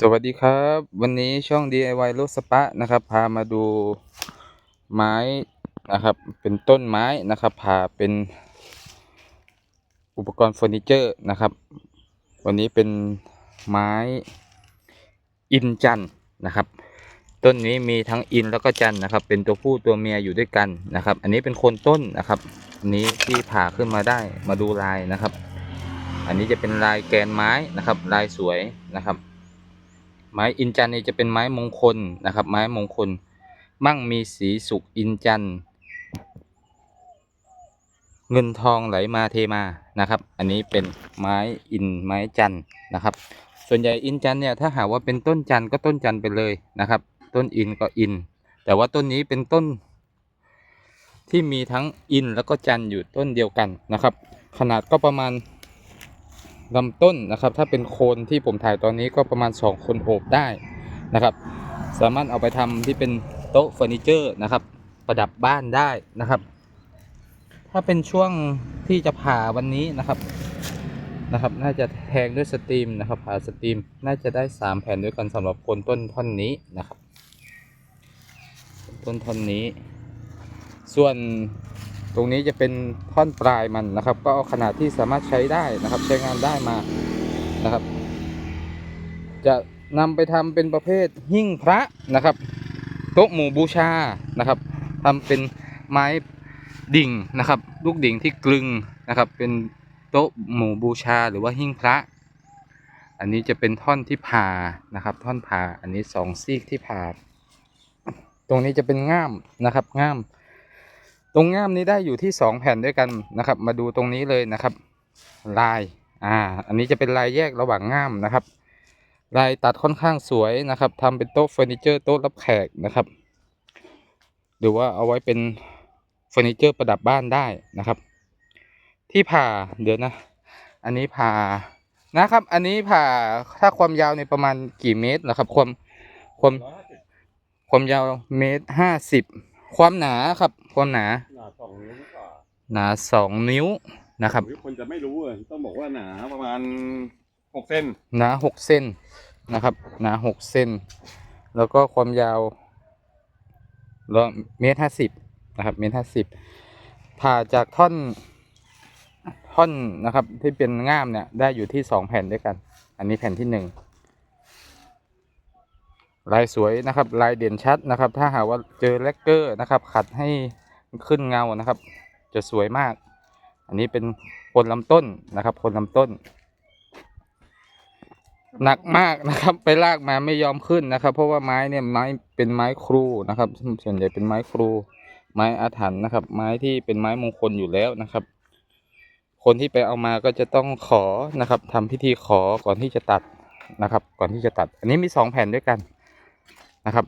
สวัสดีครับ วันนี้ช่อง DIY รถสปะนะครับ พามาดูไม้นะครับ เป็นต้นไม้นะครับพาเป็นอุปกรณ์เฟอร์นิเจอร์นะครับ วันนี้เป็นไม้อินจันนะครับ ต้นนี้มีทั้งอินแล้วก็จันนะครับ เป็นตัวผู้ตัวเมียอยู่ด้วยกันนะครับ อันนี้เป็นโคนต้นนะครับอันนี้ที่ผ่าขึ้นมาได้มาดูลายนะครับ อันนี้จะเป็นลายแกนไม้นะครับ ลายสวยนะครับ ไม้อินจันนี่จะเป็นไม้มงคลนะครับ ไม้มงคล มั่งมีสีสุขอินจันเงินทองไหลมาเทมานะครับ อันนี้เป็นไม้อินไม้จันนะครับ ส่วนใหญ่อินจันเนี่ยถ้าหากว่าเป็นต้นจันก็ต้นจันไปเลยนะครับ ต้นอินก็อิน แต่ว่าต้นนี้เป็นต้น ที่มีทั้งอินแล้วก็จันอยู่ต้นเดียวกันนะครับ ขนาดก็ประมาณ ลำต้นนะครับ ถ้าเป็นโคนที่ผมถ่ายตอนนี้ก็ประมาณ 2 คนโอบได้นะครับ สามารถเอาไปทำที่เป็นโต๊ะเฟอร์นิเจอร์นะครับ ประดับบ้านได้นะครับ ถ้าเป็นช่วงที่จะผ่าวันนี้นะครับนะครับ น่าจะแทงด้วยสตรีมนะครับผ่าสตรีมน่าจะได้ 3 แผ่นด้วยกันสำหรับโคนต้นท่อนนี้นะครับ ต้นท่อนนี้ ส่วน ตรงนี้จะเป็นท่อนปลายมันนะครับ ก็เอาขนาดที่สามารถใช้ได้นะครับ ใช้งานได้มานะครับ จะนำไปทำเป็นประเภทหิ้งพระนะครับโต๊ะหมู่บูชานะครับทำเป็นไม้ดิ่งนะครับ ลูกดิ่งที่กลึงนะครับ เป็นโต๊ะหมู่บูชาหรือว่าหิ้งพระ อันนี้จะเป็นท่อนที่ผ่านะครับ ท่อนผ่าอันนี้สองซีกที่ผ่าตรงนี้จะเป็นง่ามนะครับง่าม ตรงง่ามนี้ได้อยู่ที่ 2 แผ่นด้วยกันนะครับ มาดูตรงนี้เลยนะครับ ลายอ่าอันนี้จะเป็นลายแยกระหว่างง่ามนะครับ ลายตัดค่อนข้างสวยนะครับทำเป็นโต๊ะเฟอร์นิเจอร์โต๊ะรับแขกนะครับ หรือว่าเอาไว้เป็นเฟอร์นิเจอร์ประดับบ้านได้นะครับ ที่ผ่าเดี๋ยวนะ อันนี้ผ่านะครับ อันนี้ผ่าถ้าความยาวในประมาณกี่เมตรนะครับ ความความความยาวเมตรห้าสิบ ความหนาครับ ความหนา หนาสองนิ้วกว่าหนาสองนิ้วนะครับหรือคนจะไม่รู้อะต้องบอกว่าหนาประมาณหกเซนหนาหกเซนนะครับ หนาหกเซนแล้วก็ความยาวแล้วเมตรห้าสิบนะครับเมตรห้าสิบผ่าจากท่อนท่อนนะครับที่เป็นง่ามเนี่ยได้อยู่ที่สองแผ่นด้วยกัน อันนี้แผ่นที่หนึ่ง ลายสวยนะครับ ลายเด่นชัดนะครับ ถ้าหากว่าเจอแลกเกอร์นะครับ ขัดให้ขึ้นเงานะครับ จะสวยมาก อันนี้เป็นคนลำต้นนะครับคนลำต้น หนักมากนะครับ ไปลากมาไม่ยอมขึ้นนะครับ เพราะว่าไม้เนี่ยไม้เป็นไม้ครูนะครับ ส่วนใหญ่เป็นไม้ครู ไม้อาถรรพ์นะครับ ไม้ที่เป็นไม้มงคลอยู่แล้วนะครับ คนที่ไปเอามาก็จะต้องขอนะครับทำพิธีขอก่อนที่จะตัดนะครับ ก่อนที่จะตัด อันนี้มีสองแผ่นด้วยกัน นะครับ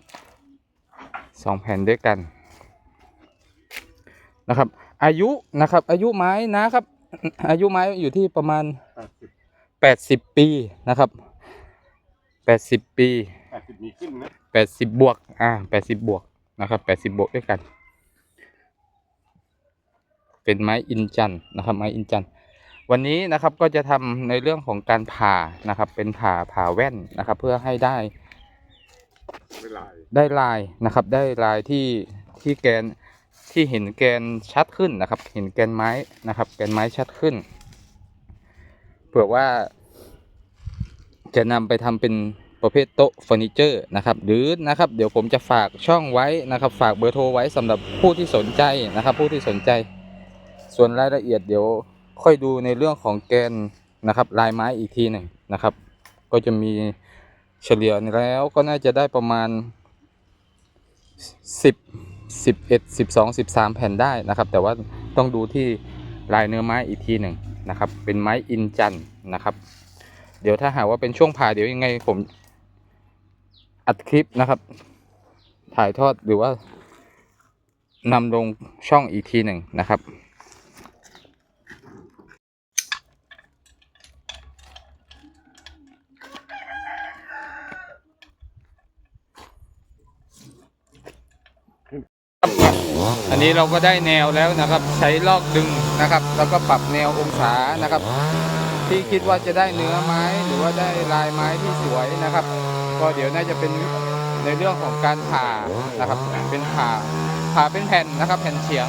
สองแผ่นด้วยกันนะครับ อายุนะครับ อายุไม้นะครับ อายุไม้อยู่ที่ประมาณแปดสิบแปดสิบปีนะครับแปดสิบปีแปดสิบมีขึ้นนะแปดสิบบวกอ่าแปดสิบบวกนะครับแปดสิบบวกด้วยกัน เป็นไม้อินจันทร์นะครับ ไม้อินจันทร์วันนี้นะครับก็จะทำในเรื่องของการผ่านะครับ เป็นผ่าผ่าแว่นนะครับ เพื่อให้ได้เวลา ได้ลายนะครับ ได้ลายที่ที่แกนที่เห็นแกนชัดขึ้นนะครับ เห็นแกนไม้นะครับ แกนไม้ชัดขึ้น เผื่อว่า จะนำไปทำเป็นประเภทโต๊ะเฟอร์นิเจอร์นะครับ หรือนะครับ เดี๋ยวผมจะฝากช่องไว้นะครับ ฝากเบอร์โทรไว้สำหรับผู้ที่สนใจนะครับ ผู้ที่สนใจ ส่วนรายละเอียดเดี๋ยวค่อยดูในเรื่องของแกนนะครับ ลายไม้อีกทีหนึ่งนะครับ ก็จะมี เฉลี่ยแล้วก็น่าจะได้ประมาณ 10 11 12 13 แผ่นได้นะครับ แต่ว่าต้องดูที่ลายเนื้อไม้อีกทีหนึ่งนะครับ เป็นไม้อินจันนะครับ เดี๋ยวถ้าหากว่าเป็นช่วงผ่าเดี๋ยวยังไงผมอัดคลิปนะครับ ถ่ายทอดหรือว่านำลงช่องอีกทีหนึ่งนะครับ อันนี้เราก็ได้แนวแล้วนะครับ ใช้ลอกดึงนะครับ แล้วก็ปรับแนวองศานะครับ ที่คิดว่าจะได้เนื้อไม้หรือว่าได้ลายไม้ที่สวยนะครับ ก็เดี๋ยวน่าจะเป็นในเรื่องของการผ่านะครับ เป็นผ่าผ่าเป็นแผ่นนะครับ แผ่นเฉียง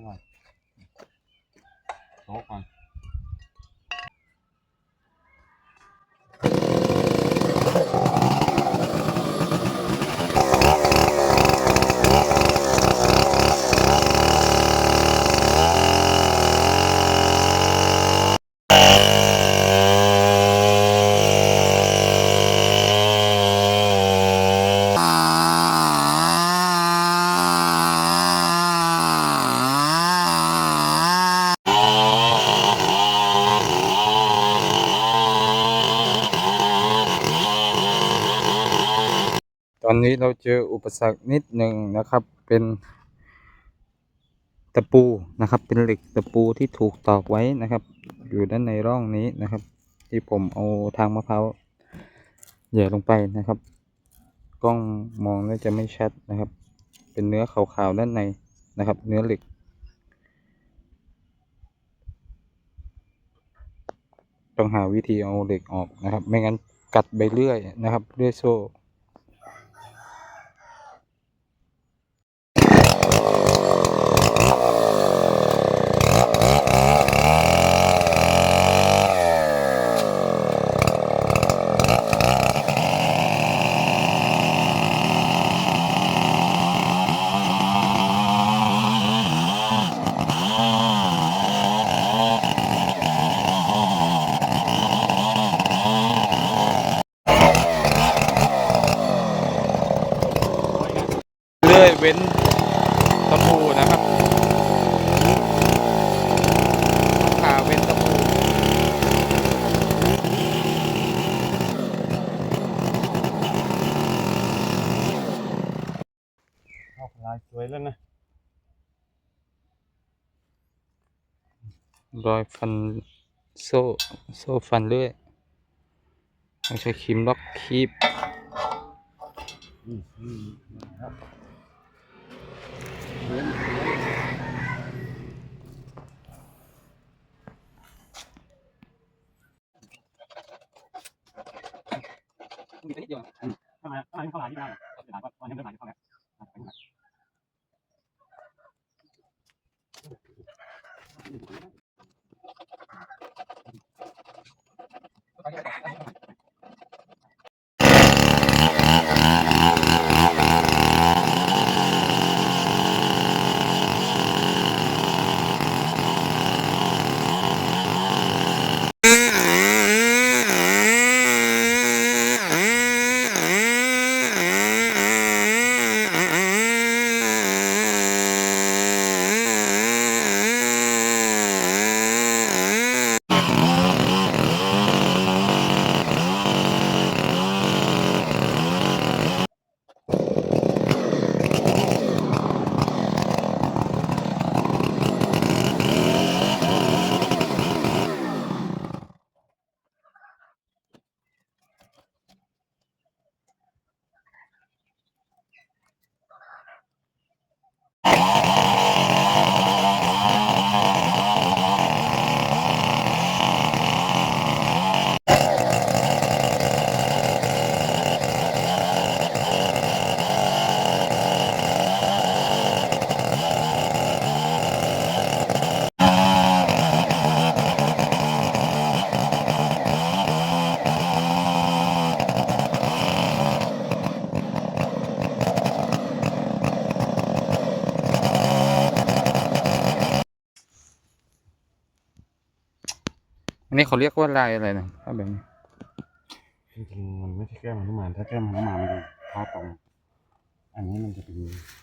เชื่อหน่อยโต๊ะก่อน ต อนนี้เราเจออุปสรรคนิดหนึ่งนะครับ เป็นตะปูนะครับ เป็นเหล็กตะปูที่ถูกตอกไว้นะครับ อยู่ด้านในร่องนี้นะครับ ที่ผมเอาทางมะพร้าวแหย่ลงไปนะครับ กล้องมองแล้วจะไม่ชัดนะครับ เป็นเนื้อขาวๆด้านในนะครับ เนื้อเหล็ก ต้องหาวิธีเอาเหล็กออกนะครับ ไม่งั้นกัดไปเรื่อยนะครับ เรื่อยโซ่ เลื่อยเว้นตะปูนะครับผ่าเว้นตะปู เข้าลายสวยแล้วนะ รอยฟันโซ่โซ่ฟันเลื่อยต้องใช้ครีมล็อกคีบอืมอืมครับทำไมทำไมเข้าลายที่ได้ก็จะถามว่าตอนนี้เริ่มลายเข้าแล้ว เขาเรียกว่าลายอะไรนะถ้าแบบนี้จริงๆมันไม่ใช่แก้มหนุมานถ้าแก้มหนุมานมันอยู่ท่าตรง อันนี้มันจะเป็น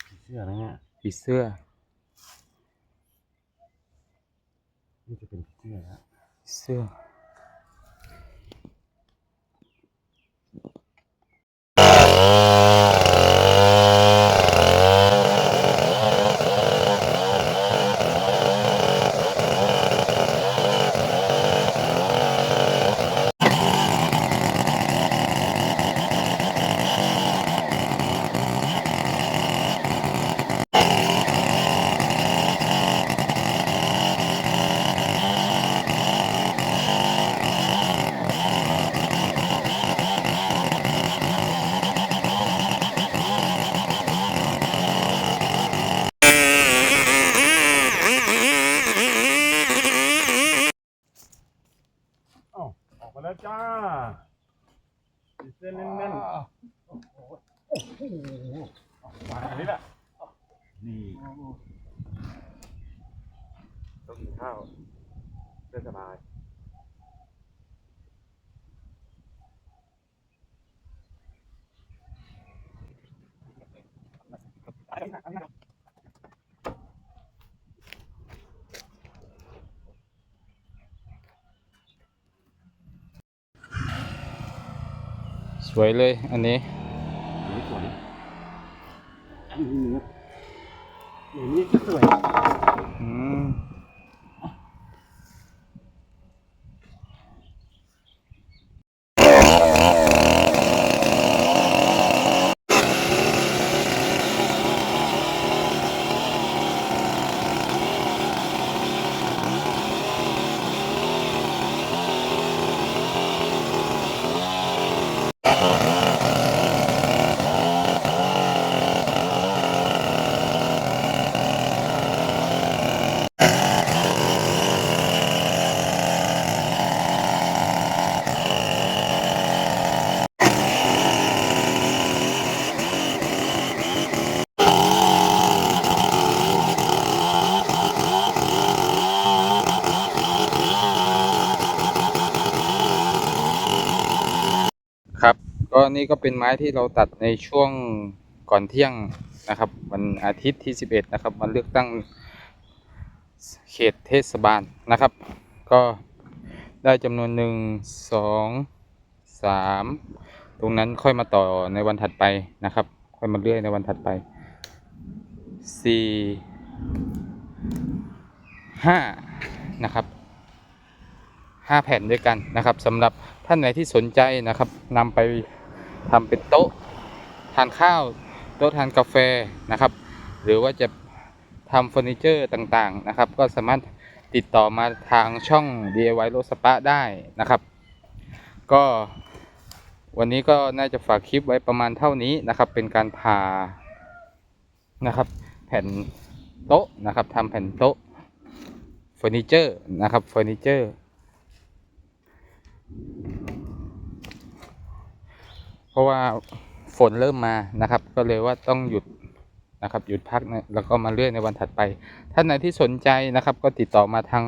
ผีเสื้อนะเนี่ยผีเสื้อนี่จะเป็นผีเสื้อแล้วผีเสื้ออ้าวออกมาแล้วจ้าผี เสื้อแน่นๆโอ้โหโอ้โหเอามาอันนี้แหละนี่ต้องกินข้าวเพื่อสบาย วยเลยอันนี้นี้สวยอันนี้เนื้ออันนี้ก็สวย อืม ครับ ก็ นี่ก็เป็นไม้ที่เราตัดในช่วงก่อนเที่ยงนะครับ วันอาทิตย์ที่ 11 นะครับวันเลือกตั้งเขตเทศบาลนะครับ ก็ได้จำนวนหนึ่งสองสามตรงนั้นค่อยมาต่อในวันถัดไปนะครับ ค่อยมาเลื่อยในวันถัดไปสี่ห้านะครับห้าแผ่นด้วยกันนะครับสำหรับท่านไหนที่สนใจนะครับนำไป ทำเป็นโต๊ะทานข้าว โต๊ะทานกาแฟนะครับ หรือว่าจะทำเฟอร์นิเจอร์ต่างๆนะครับ ก็สามารถติดต่อมาทางช่อง DIY โลสปาได้นะครับ ก็วันนี้ก็น่าจะฝากคลิปไว้ประมาณเท่านี้นะครับ เป็นการพานะครับ แผ่นโต๊ะนะครับทำแผ่นโต๊ะเฟอร์นิเจอร์นะครับเฟอร์นิเจอร์ ราะว่าฝนเริ่มมานะครับ ก็เลยว่าต้องหยุดนะครับหยุดพักนะแล้วก็มาเลื่อยในวันถัดไป ท่านไหนที่สนใจนะครับ ก็ติดต่อมาทาง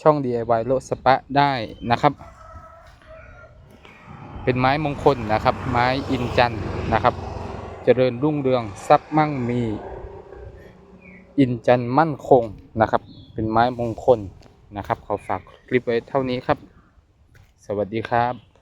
ช่อง DIY โลสปะได้นะครับ เป็นไม้มงคลนะครับ ไม้อินจันนะครับ เจริญรุ่งเรืองทรัพย์มั่งมี อินจันมั่นคงนะครับ เป็นไม้มงคลนะครับ ขอฝากคลิปไว้เท่านี้ครับ สวัสดีครับ